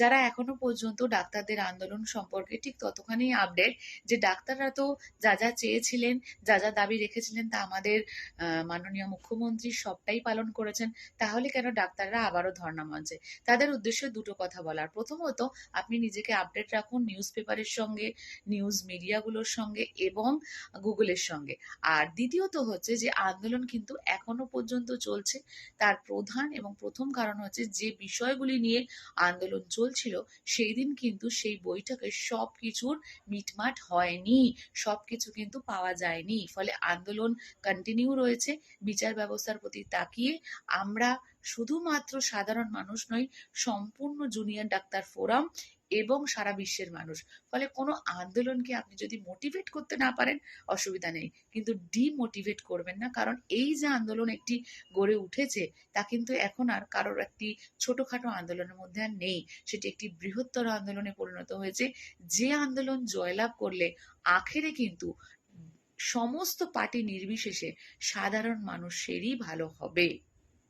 যারা এখনও পর্যন্ত ডাক্তারদের আন্দোলন সম্পর্কে ঠিক ততখানি আপডেট যে ডাক্তাররা তো যা যা চেয়েছিলেন, যা যা দাবি রেখেছিলেন তা আমাদের মাননীয় মুখ্যমন্ত্রী সবটাই পালন করেছেন, তাহলে কেন ডাক্তাররা আবারও ধর্ণা মঞ্চে তাদের উদ্দেশ্যে দুটো কথা বলার। প্রথমত, আপনি নিজেকে আপডেট রাখুন নিউজ পেপারের সঙ্গে নিউজ মিডিয়াগুলোর সঙ্গে এবং গুগলের সঙ্গে। আর দ্বিতীয়ত হচ্ছে যে, আন্দোলন কিন্তু এখনও পর্যন্ত চলছে। তার প্রধান এবং প্রথম কারণ হচ্ছে যে বিষয়গুলি নিয়ে আন্দোলন চলছিল সেই দিন কিন্তু সেই বৈঠকে সব কিছুর মিটমাট হয়নি সব কিছু কিন্তু পাওয়া যায়নি। ফলে আন্দোলন কন্টিনিউ রয়েছে, বিচার ব্যবস্থার প্রতি তাকিয়ে আমরা শুধুমাত্র সাধারণ মানুষ নয়, সম্পূর্ণ জুনিয়র ডাক্তার ফোরাম এবং সারা বিশ্বের মানুষ। ফলে কোনো আন্দোলনকে আপনি যদি মোটিভেট করতে না পারেন, অসুবিধা নেই। কিন্তু ডিমোটিভেট করবেন না, কারণ এই যে আন্দোলন একটি গড়ে উঠেছে, তা কিন্তু এখন আর কারোর একটি ছোটখাটো আন্দোলনের মধ্যে আর নেই। সেটি একটি বৃহত্তর আন্দোলনে পরিণত হয়েছে। যে আন্দোলন জয়লাভ করলে আখেরে কিন্তু সমস্ত পার্টি নির্বিশেষে সাধারণ মানুষেরই ভালো হবে।